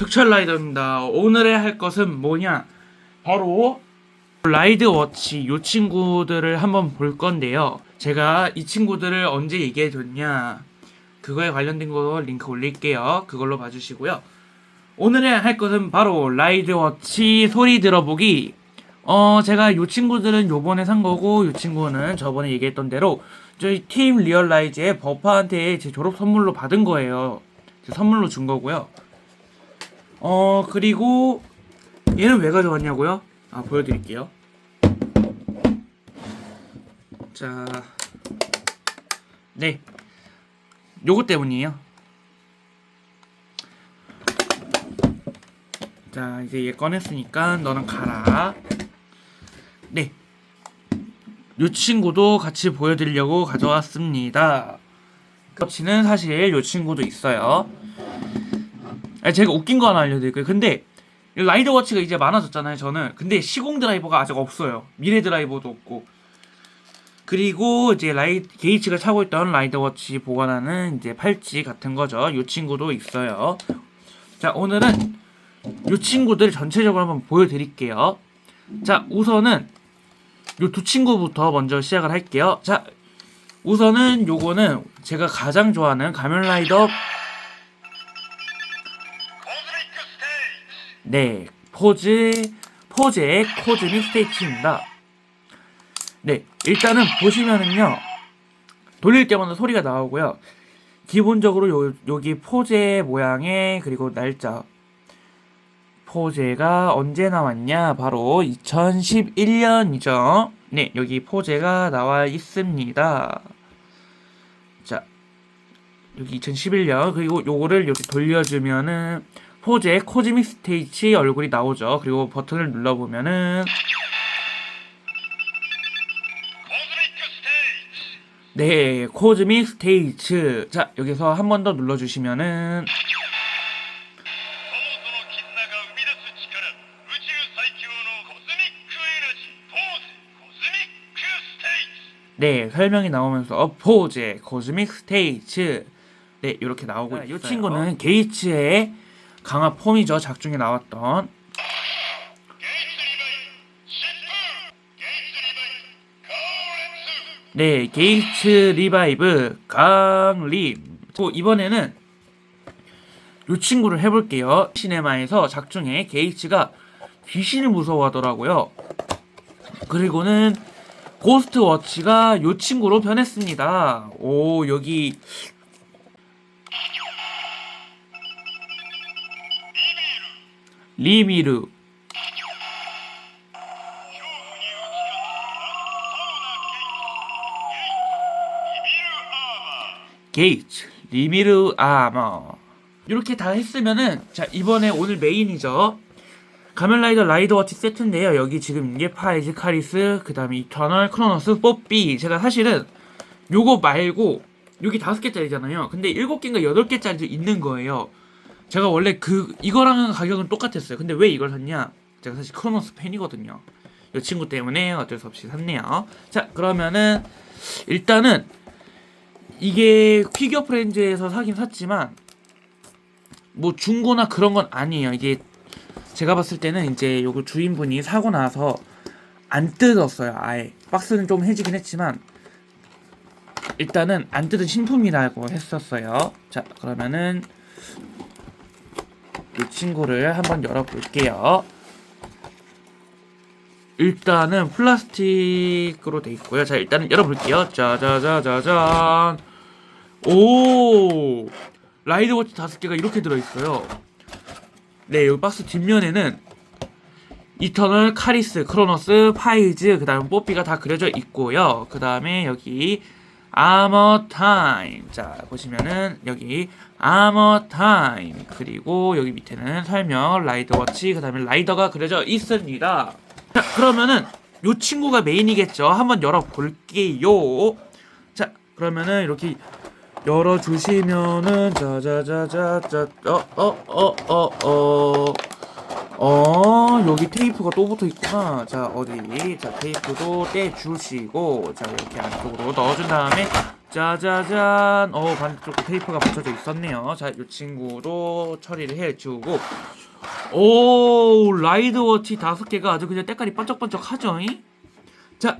특철 라이더입니다. 오늘의 할 것은 뭐냐? 바로 라이드 워치 요 친구들을 한번 볼 건데요. 제가 이 친구들을 언제 얘기해 줬냐? 그거에 관련된 거 링크 올릴게요. 그걸로 봐주시고요. 오늘의 할 것은 바로 라이드 워치 소리 들어보기. 어, 제가 요 친구들은 요번에 산 거고, 요 친구는 저번에 얘기했던 대로 저희 팀 리얼라이즈의 버퍼한테 제 졸업 선물로 받은 거예요. 제 선물로 준 거고요. 어, 그리고 얘는 왜 가져왔냐고요? 아, 보여드릴게요. 자, 네. 요거 때문이에요. 자, 이제 얘 꺼냈으니까 너는 가라. 네. 요 친구도 같이 보여드리려고 가져왔습니다. 거치는 사실 요 친구도 있어요. 제가 웃긴 거 하나 알려드릴게요. 근데 이 라이더 워치가 이제 많아졌잖아요. 저는 근데 시공 드라이버가 아직 없어요. 미래 드라이버도 없고. 그리고 이제 라이 게이츠가 차고 있던 라이더 워치 보관하는 이제 팔찌 같은 거죠. 요 친구도 있어요. 자 오늘은 요 친구들 전체적으로 한번 보여드릴게요. 자 우선은 요두 친구부터 먼저 시작을 할게요. 자 우선은 요거는 제가 가장 좋아하는 가면라이더 네 포즈 포즈의 코즈믹 스테이치입니다. 네 일단은 보시면은요 돌릴 때마다 소리가 나오고요. 기본적으로 요, 여기 포제 모양에 그리고 날짜 포제가 언제 나왔냐 바로 2011년이죠. 네 여기 포제가 나와 있습니다. 자 여기 2011년 그리고 요거를 이렇게 돌려주면은 포즈의 코지믹 스테이치 얼굴이 나오죠. 그리고 버튼을 눌러보면은 네, 코즈믹 스테이츠. 자, 여기서 한 번 더 눌러주시면은 네, 설명이 나오면서 포즈의 코즈믹 스테이츠. 네, 이렇게 나오고 있네요. 이 친구는 게이츠의 강화 폼이죠. 작중에 나왔던 네, 게이츠 리바이브 강림. 그 이번에는 이 친구를 해볼게요. 시네마에서 작중에 게이츠가 귀신을 무서워하더라고요. 그리고는 고스트 워치가 이 친구로 변했습니다. 오, 여기 리미르. 게이츠 리미르 아머. 이렇게 다 했으면은 자 이번에 오늘 메인이죠. 가면라이더 라이더워치 세트인데요. 여기 지금 예파 에지카리스 그 다음에 이터널 크로노스 뽀삐. 제가 사실은 요거 말고 여기 다섯 개짜리잖아요. 근데 일곱 개인가 여덟 개짜리도 있는 거예요. 제가 원래 그 이거랑 가격은 똑같았어요. 근데 왜 이걸 샀냐? 제가 사실 크로노스 팬이거든요. 이 친구 때문에 어쩔 수 없이 샀네요. 자 그러면은 일단은 이게 피규어 프렌즈에서 사긴 샀지만 뭐 중고나 그런 건 아니에요. 이게 제가 봤을 때는 이제 요거 주인분이 사고 나서 안 뜯었어요. 아예 박스는 좀 해지긴 했지만 일단은 안 뜯은 신품이라고 했었어요. 자 그러면은 이 친구를 한번 열어볼게요. 일단은 플라스틱으로 돼 있고요. 자 일단은 열어볼게요. 짜자자자잔. 오 라이드 워치 다섯 개가 이렇게 들어있어요. 네 여기 박스 뒷면에는 이터널, 카리스, 크로노스, 파이즈, 그 다음 뽀삐가 다 그려져 있고요. 그 다음에 여기 아머 타임. 자, 보시면은 여기 아머 타임. 그리고 여기 밑에는 설명, 라이더 워치, 그 다음에 라이더가 그려져 있습니다. 자, 그러면은 요 친구가 메인이겠죠. 한번 열어볼게요. 자, 그러면은 이렇게 열어주시면은 짜자자자자 어 어 어 어 어 어 여기 테이프가 또 붙어 있구나. 자 어디 자 테이프도 떼주시고 자 이렇게 안쪽으로 넣어준 다음에 짜자잔. 어, 반대쪽 테이프가 붙여져 있었네요. 자, 이 친구도 처리를 해주고. 오, 라이드 워치 다섯 개가 아주 그냥 때깔이 번쩍번쩍 하죠. 잉? 자,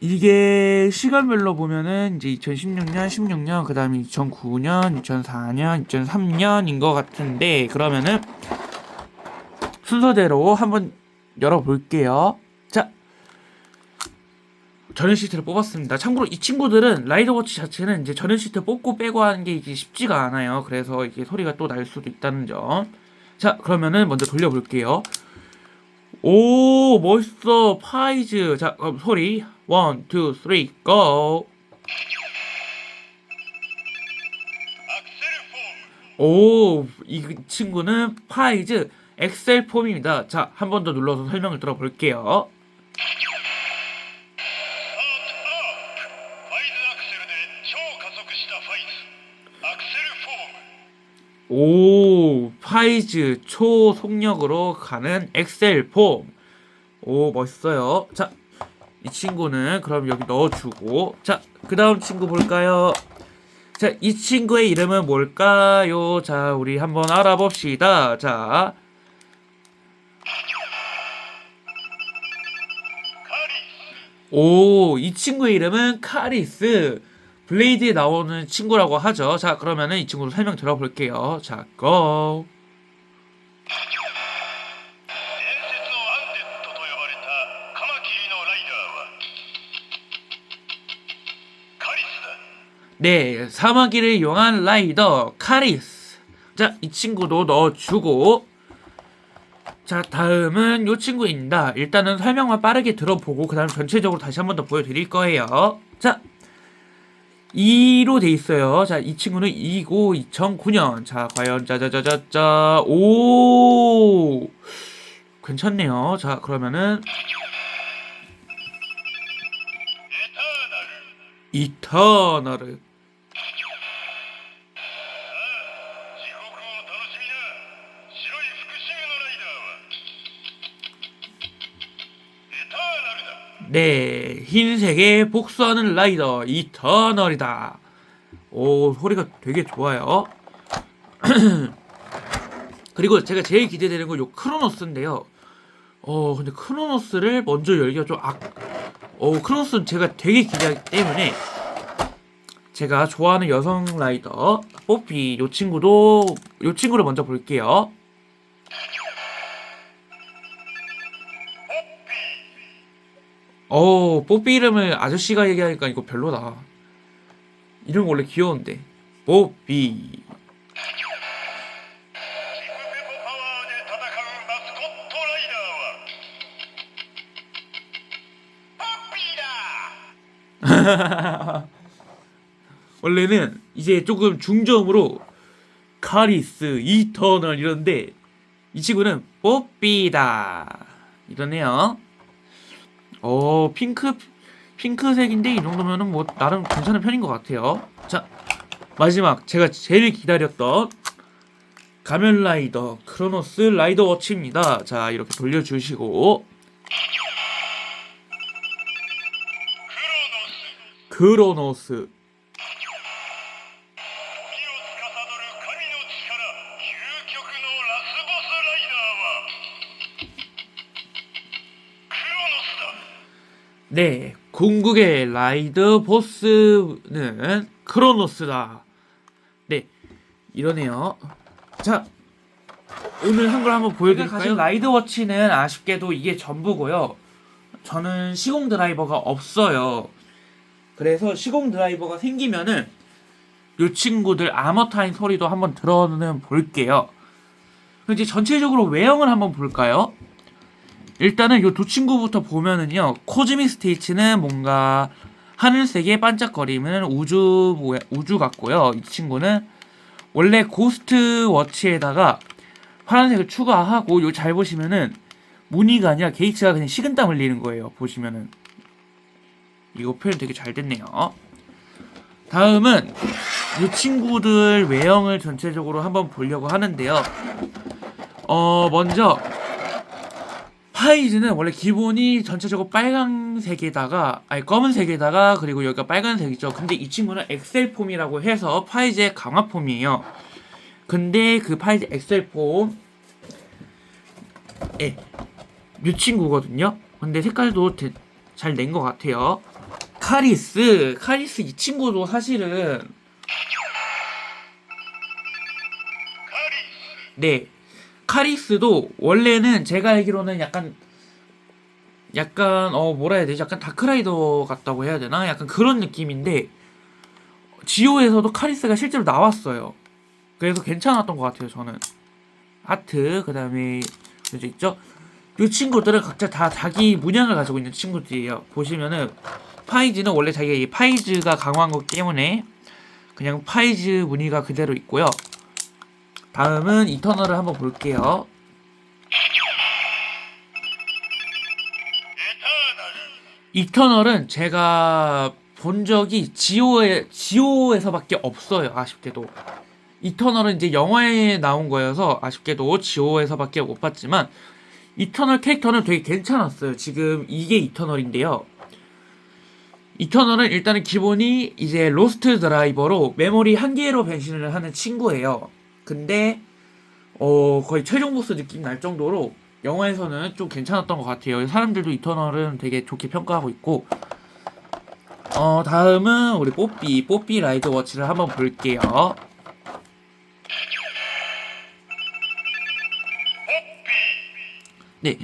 이게 시간별로 보면은 이제 2016년, 16년, 그 다음에 2009년, 2004년, 2003년인 것 같은데, 그러면은 순서대로 한번 열어볼게요. 자, 전원 시트를 뽑았습니다. 참고로 이 친구들은 라이더워치 자체는 이제 전원 시트 뽑고 빼고 하는 게 이게 쉽지가 않아요. 그래서 이게 소리가 또 날 수도 있다는 점. 자, 그러면은 먼저 돌려볼게요. 오, 멋있어. 파이즈. 자, 그럼 소리. 원, 투, 쓰리, 고. 오, 이 친구는 파이즈 엑셀 폼입니다. 자, 한 번 더 눌러서 설명을 들어볼게요. 오, 파이즈 초속력으로 가는 엑셀 폼. 오, 멋있어요. 자, 이 친구는 그럼 여기 넣어주고. 자, 그 다음 친구 볼까요? 자, 이 친구의 이름은 뭘까요? 자, 우리 한번 알아봅시다. 자, 오, 이 친구의 이름은 카리스. 블레이드에 나오는 친구라고 하죠. 자, 그러면은 이 친구를 설명 들어볼게요. 자, 고! 네, 사마귀를 이용한 라이더 카리스. 자, 이 친구도 넣어주고 자 다음은 요 친구입니다. 일단은 설명만 빠르게 들어보고 그 다음 전체적으로 다시 한 번 더 보여드릴 거예요. 자 2로 돼 있어요. 자 이 친구는 2고 2009년. 자 과연 짜자자자자 오! 괜찮네요. 자 그러면은 이터널을 네, 흰색의 복수하는 라이더 이터널이다. 오, 소리가 되게 좋아요. 그리고 제가 제일 기대되는 건 요 크로노스인데요. 어, 근데 크로노스를 먼저 열기가 좀 악, 어, 크로노스는 제가 되게 기대하기 때문에 제가 좋아하는 여성 라이더 뽀삐 요 친구도 요 친구를 먼저 볼게요. 어 뽀삐 이름을 아저씨가 얘기하니까 이거 별로다. 이름 원래 귀여운데. 뽀삐. 원래는 이제 조금 중점으로 카리스, 이터널 이런데 이 친구는 뽀삐다. 이러네요. 어 핑크 핑크색인데 이 정도면은 뭐 나름 괜찮은 편인 것 같아요. 자 마지막 제가 제일 기다렸던 가면라이더 크로노스 라이더 워치입니다. 자 이렇게 돌려주시고 크로노스 네, 궁극의 라이드 보스는 크로노스다. 네, 이러네요. 자, 오늘 한 걸 한번 보여드릴까요? 가진 라이드 워치는 아쉽게도 이게 전부고요. 저는 시공 드라이버가 없어요. 그래서 시공 드라이버가 생기면은 이 친구들 아머타임 소리도 한번 들어는 볼게요. 이제 전체적으로 외형을 한번 볼까요? 일단은 요 두 친구부터 보면은요 코즈미 스테이츠는 뭔가 하늘색의 반짝거림은 우주 모야, 우주 같고요. 이 친구는 원래 고스트 워치에다가 파란색을 추가하고 요 잘 보시면은 무늬가 아니라 게이츠가 그냥 식은땀 흘리는 거예요. 보시면은. 이거 표현 되게 잘 됐네요. 다음은 이 친구들 외형을 전체적으로 한번 보려고 하는데요. 어 먼저 파이즈는 원래 기본이 전체적으로 빨강색에다가 아니 검은색에다가 그리고 여기가 빨간색이죠. 근데 이 친구는 엑셀 폼이라고 해서 파이즈의 강화 폼이에요. 근데 그 파이즈 엑셀 폼 예. 이 친구거든요. 근데 색깔도 잘 낸 것 같아요. 카리스, 카리스 이 친구도 사실은 네. 카리스도 원래는 제가 알기로는 약간 약간 어 뭐라 해야 되지? 약간 다크라이더 같다고 해야 되나? 약간 그런 느낌인데 지오에서도 카리스가 실제로 나왔어요. 그래서 괜찮았던 것 같아요. 저는 하트 그다음에 이제 있죠. 이 친구들은 각자 다 자기 문양을 가지고 있는 친구들이에요. 보시면은 파이즈는 원래 자기가 이 파이즈가 강화한 거기 때문에 그냥 파이즈 무늬가 그대로 있고요. 다음은 이터널을 한번 볼게요. 이터널은 제가 본 적이 지오에 지오에서밖에 없어요. 아쉽게도 이터널은 이제 영화에 나온 거여서 아쉽게도 지오에서밖에 못 봤지만 이터널 캐릭터는 되게 괜찮았어요. 지금 이게 이터널인데요. 이터널은 일단은 기본이 이제 로스트 드라이버로 메모리 한 개로 변신을 하는 친구예요. 근데 어 거의 최종 보스 느낌 날 정도로 영화에서는 좀 괜찮았던 것 같아요. 사람들도 이터널은 되게 좋게 평가하고 있고 어 다음은 우리 뽀삐 뽀삐 라이드 워치를 한번 볼게요. 네,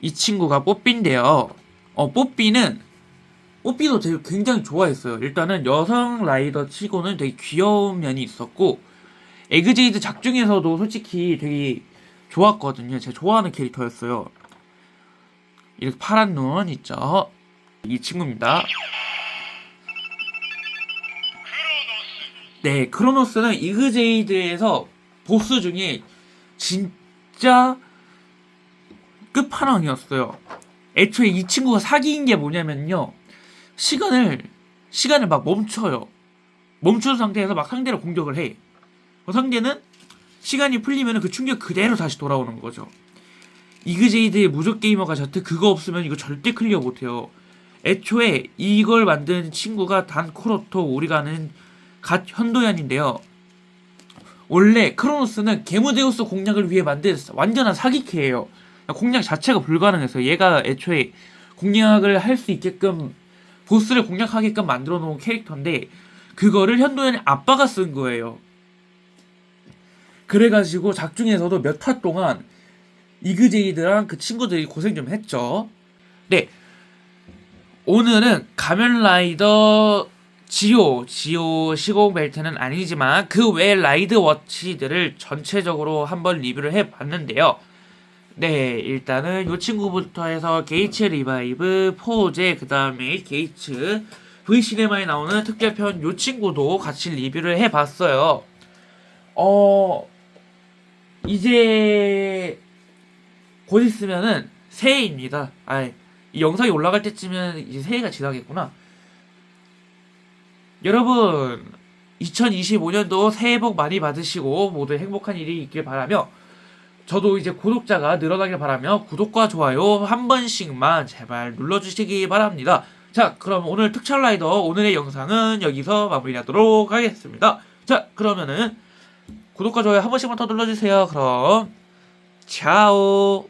이 친구가 뽀삐인데요. 어 뽀삐는 뽀삐도 되게 굉장히 좋아했어요. 일단은 여성 라이더 치고는 되게 귀여운 면이 있었고 에그제이드 작 중에서도 솔직히 되게 좋았거든요. 제가 좋아하는 캐릭터였어요. 이렇게 파란 눈 있죠. 이 친구입니다. 네, 크로노스는 이그제이드에서 보스 중에 진짜 끝판왕이었어요. 애초에 이 친구가 사기인 게 뭐냐면요. 시간을, 시간을 막 멈춰요. 멈춘 상태에서 막 상대를 공격을 해. 그 상대는 시간이 풀리면 그 충격 그대로 다시 돌아오는 거죠. 이그제이드의 무적 게이머가 자트 그거 없으면 이거 절대 클리어 못해요. 애초에 이걸 만든 친구가 단 코로토 우리가 아는 갓 현도연인데요. 원래 크로노스는 게무데우스 공략을 위해 만든 완전한 사기캐예요. 공략 자체가 불가능해서 얘가 애초에 공략을 할 수 있게끔 보스를 공략하게끔 만들어 놓은 캐릭터인데 그거를 현도연의 아빠가 쓴 거예요. 그래가지고 작중에서도 몇 화 동안 이그제이드랑 그 친구들이 고생 좀 했죠. 네. 오늘은 가면라이더 지오, 지오 시공 벨트는 아니지만 그 외 라이드 워치들을 전체적으로 한번 리뷰를 해봤는데요. 네, 일단은 이 친구부터 해서 게이츠 리바이브, 포제, 그 다음에 게이츠, V 시네마에 나오는 특별편 이 친구도 같이 리뷰를 해봤어요. 어, 이제 곧 있으면은 새해입니다. 아, 이 영상이 올라갈 때쯤은 이제 새해가 지나겠구나. 여러분, 2025년도 새해 복 많이 받으시고 모두 행복한 일이 있길 바라며 저도 이제 구독자가 늘어나길 바라며 구독과 좋아요 한 번씩만 제발 눌러주시기 바랍니다. 자, 그럼 오늘 특촬 라이더 오늘의 영상은 여기서 마무리하도록 하겠습니다. 자, 그러면은 구독과 좋아요 한 번씩만 더 눌러주세요. 그럼 차오.